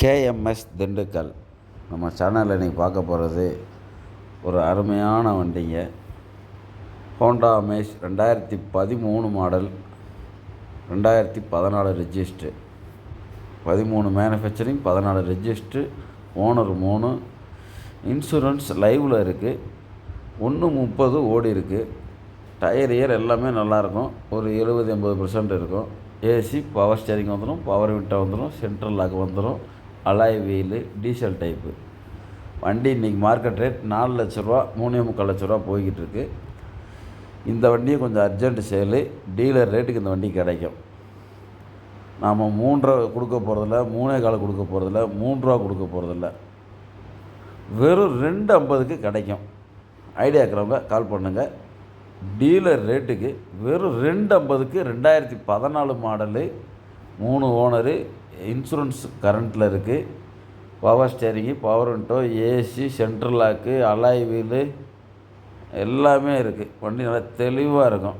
KMS Dindigul. நம்ம சேனலில் இன்றைக்கி பார்க்க போகிறது ஒரு அருமையான வண்டிங்க. ஹோண்டா அமேஷ் ரெண்டாயிரத்தி பதிமூணு மாடல் ரெண்டாயிரத்தி பதினாலு ரிஜிஸ்ட்ரு பதிமூணு மேனுஃபேக்சரிங் பதினாலு ரிஜிஸ்ட்ரு ஓனர் மூணு. இன்சூரன்ஸ் லைவில் இருக்குது ஒன்று முப்பது ஓடி இருக்குது டயர் இயர் எல்லாமே நல்லாயிருக்கும் ஒரு எழுபது எண்பது பர்சன்ட் இருக்கும். ஏசி பவர் ஸ்டேரிங் வந்துடும் பவர் விட்டை வந்துடும் சென்ட்ரல் லாக் வந்துடும் அலாய் வீலு டீசல் டைப்பு. வண்டி இன்றைக்கி மார்க்கெட் ரேட் நாலு லட்ச ரூபா மூணே முக்கால் லட்ச ரூபா போய்கிட்டுருக்கு இந்த வண்டியும் கொஞ்சம் அர்ஜென்ட் சேலு டீலர் ரேட்டுக்கு இந்த வண்டி கிடைக்கும். நாம் மூன்றரை கொடுக்க போகிறதில்ல மூணே கால் கொடுக்க போகிறதில்ல மூன்றுரூவா ரூபா கொடுக்க போகிறதில்ல வெறும் ரெண்டு ஐம்பதுக்கு கிடைக்கும். ஐடியா இருக்கிறவங்க கால் பண்ணுங்கள் டீலர் ரேட்டுக்கு வெறும் ரெண்டு ஐம்பதுக்கு ரெண்டாயிரத்தி பதினாலு மாடலு மூணு ஓனரு இன்சூரன்ஸ் கரண்ட்டில் இருக்குது power steering power window AC central lock alloy wheel எல்லாமே இருக்குது வண்டி நல்லா தெளிவாக இருக்கும்.